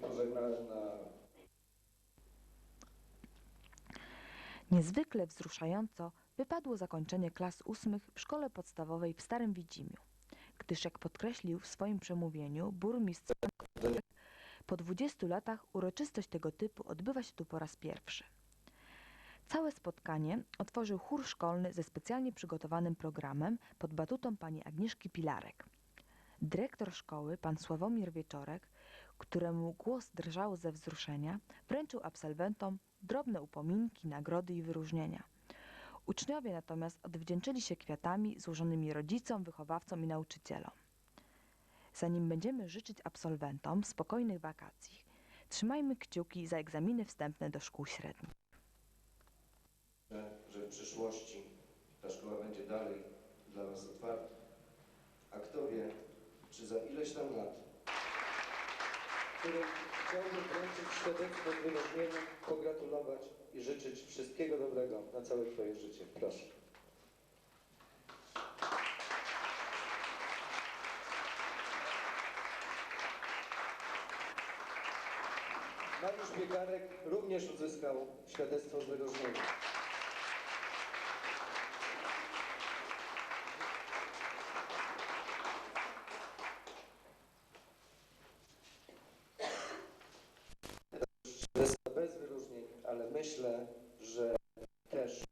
Pożegnałem na Niezwykle wzruszająco wypadło zakończenie klas ósmych w szkole podstawowej w Starym Widzimiu, gdyż jak podkreślił w swoim przemówieniu burmistrz po 20 latach uroczystość tego typu odbywa się tu po raz pierwszy. Całe spotkanie otworzył chór szkolny ze specjalnie przygotowanym programem pod batutą pani Agnieszki Pilarek. Dyrektor szkoły, pan Sławomir Wieczorek, któremu głos drżał ze wzruszenia, wręczył absolwentom drobne upominki, nagrody i wyróżnienia. Uczniowie natomiast odwdzięczyli się kwiatami złożonymi rodzicom, wychowawcom i nauczycielom. Zanim będziemy życzyć absolwentom spokojnych wakacji, trzymajmy kciuki za egzaminy wstępne do szkół średnich. że, w przyszłości ta szkoła będzie dalej dla Was otwarta. A kto wie, czy za ileś tam lat, którym chciałbym wręczyć świadectwo wyróżnieniem, pogratulować i życzyć wszystkiego dobrego na całe Twoje życie. Proszę. Mariusz Piekarek również uzyskał świadectwo z wyróżnieniem. Myślę, że też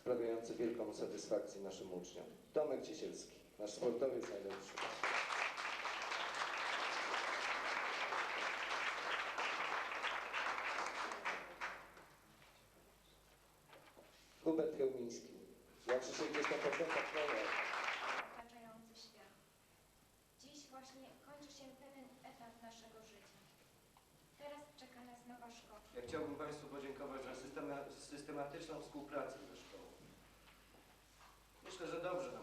sprawiający wielką satysfakcję naszym uczniom. Tomek Ciesielski, nasz sportowiec najlepszy. Hubert Chełmiński. Jak się gdzieś tam po piątach otaczający świat. Dziś właśnie kończy się pewien etap naszego życia. Chciałbym Państwu podziękować za systema, systematyczną współpracę ze szkołą. Myślę, że dobrze